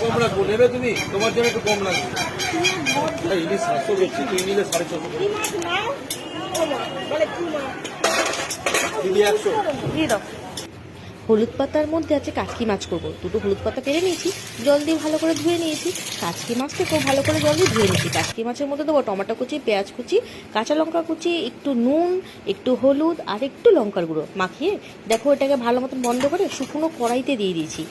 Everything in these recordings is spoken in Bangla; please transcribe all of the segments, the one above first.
কম রাখব নেবে তুমি? তোমার জন্য একটু কম রাখব ইলিশ সাতশো বেশি নিলে সাড়ে ছশো হলুদ পাতার মধ্যে আছে কাচকি মাছ করব। দুটো হলুদ পাতা পেরে নিয়েছি, জল দিয়ে ভালো করে ধুয়ে নিয়েছি। কাচকি মাছটাকেও ভালো করে জল দিয়ে ধুয়ে নিয়েছি। কাচকি মাছের মধ্যে দেবো টমেটো কুচি, পেঁয়াজ কুচি, কাঁচা লঙ্কা কুচি, একটু নুন, একটু হলুদ, আর একটু লঙ্কার গুঁড়ো। মাখিয়ে দেখো এটাকে ভালো মতন বন্ধ করে শুকনো কড়াইতে দিয়ে দিয়েছি।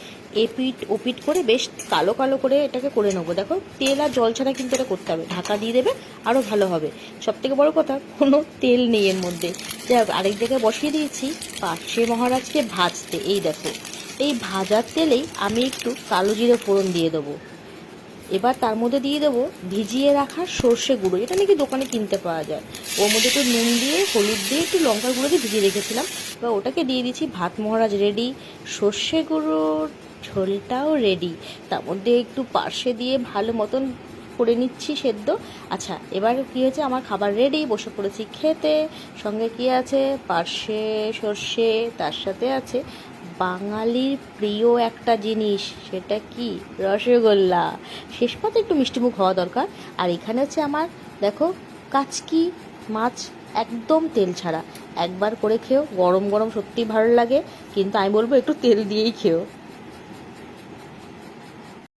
এপিট, ওপিট করে বেশ কালো কালো করে এটাকে করে নেব। দেখো, তেল আর জল ছাড়া কিন্তু এটা করতে হবে। ঢাকা দিয়ে দেবে আরও ভালো হবে। সব থেকে বড় কথা, কোনো তেল নেই এর মধ্যে। যাই হোক আরেক জায়গায় বসিয়ে দিয়েছি পাশে মহারাজকে ভাজতে। এই দেখো, এই ভাজার তেলেই আমি একটু কালো জিরে ফোড়ন দিয়ে দেবো। এবার তার মধ্যে দিয়ে দেবো ভিজিয়ে রাখা সর্ষে গুঁড়ো। এটা নাকি দোকানে কিনতে পাওয়া যায়। ওর মধ্যে একটু নুন দিয়ে, হলুদ দিয়ে একটু লঙ্কার গুঁড়ো দিয়ে ভিজিয়ে রেখেছিলাম। এবার ওটাকে দিয়ে দিচ্ছি ভাত মহারাজ রেডি। সর্ষে গুঁড়োর ঝোলটাও রেডি তার মধ্যে একটু পার্শে দিয়ে ভালো মতন করে নিচ্ছি সেদ্ধ। আচ্ছা এবার কি হয়েছে? আমার খাবার রেডি বসে পড়েছি খেতে। সঙ্গে কি আছে? পার্শে, সর্ষে, তার সাথে আছে বাঙালির প্রিয় একটা জিনিস, সেটা কি? রসগোল্লা। শেষ পাতে একটু মিষ্টিমুখ হওয়া দরকার। আর এখানে হচ্ছে আমার, দেখো, কাচকি মাছ একদম তেল ছাড়া। একবার করে খেও গরম গরম সত্যিই ভালো লাগে। কিন্তু আমি বলব একটু তেল দিয়েই খেও